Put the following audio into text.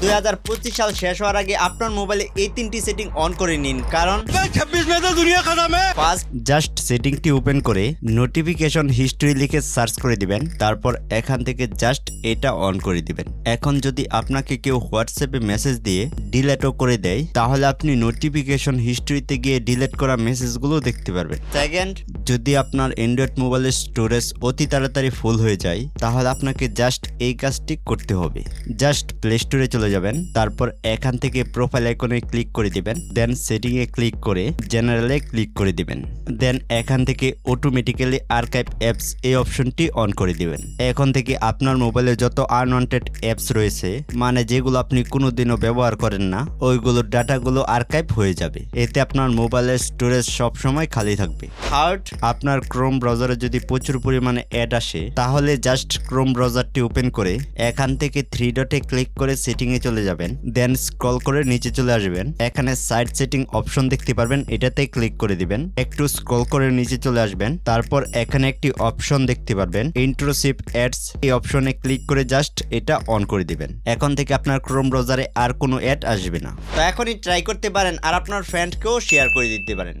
দু হাজার পঁচিশ সাল শেষ হওয়ার আগে আপনার মোবাইলে এই তিনটি সেটিং অন করে নিন কারণ ফার্স্ট জাস্ট সেটিংটি ওপেন করে নোটিফিকেশন হিস্ট্রি লিখে সার্চ করে দিবেন তারপর এখান থেকে জাস্ট এটা অন করে দিবেন। এখন যদি আপনাকে কেউ হোয়াটসঅ্যাপে মেসেজ দিয়ে ডিলেটও করে দেয় তাহলে আপনি নোটিফিকেশন হিস্ট্রিতে গিয়ে ডিলেট করা মেসেজগুলো দেখতে পারবেন। সেকেন্ড যদি আপনার অ্যান্ড্রয়েড মোবাইলের স্টোরেজ অতি তাড়াতাড়ি ফুল হয়ে যায় তাহলে আপনাকে জাস্ট এই কাজটি করতে হবে। জাস্ট প্লে স্টোরে চলে যাবেন তারপর এখান থেকে প্রোফাইল আইকনে ক্লিক করে দিবেন দেন সেটিং এ ক্লিক করে জেনারেলে ক্লিক করে দিবেন। দেন এখান থেকে অটোমেটিক্যালি আর্কাইভ অ্যাপস এই অপশনটি অন করে দিবেন। এখন থেকে আপনার মোবাইলে যত আনওয়ান্টেড অ্যাপস রয়েছে মানে যেগুলো আপনি কোনোদিনও ব্যবহার করেন না, ওইগুলোর ডাটাগুলো আর্কাইভ হয়ে যাবে। এতে আপনার মোবাইলের স্টোরেজ সব সময় খালি থাকবে। থার্ড আপনার ক্রোম ব্রাউজারে যদি প্রচুর পরিমাণে অ্যাড আসে, তাহলে জাস্ট ক্রোম ব্রাউজারটি ওপেন করে এখান থেকে থ্রি ডটে ক্লিক করে সেটিং এ চলে যাবেন। দেন স্ক্রল করে নিচে চলে আসবেন। এখানে সাইড সেটিং অপশন দেখতে পারবেন, এটাতে ক্লিক করে দিবেন। একটু স্ক্রল করে নিচে চলে আসবেন। তারপর এখানে একটি অপশন দেখতে পারবেন ইন্ট্রোসিভ অ্যাডস এই অপশনে ক্লিক করে জাস্ট এটা অন করে দিবেন। এখন থেকে আপনার ক্রোম ব্রাউজারে আর কোনো অ্যাড আসবে না। তো এখনই ট্রাই করতে পারেন আর আপনার ফ্রেন্ডকেও শেয়ার করে দিতে পারেন।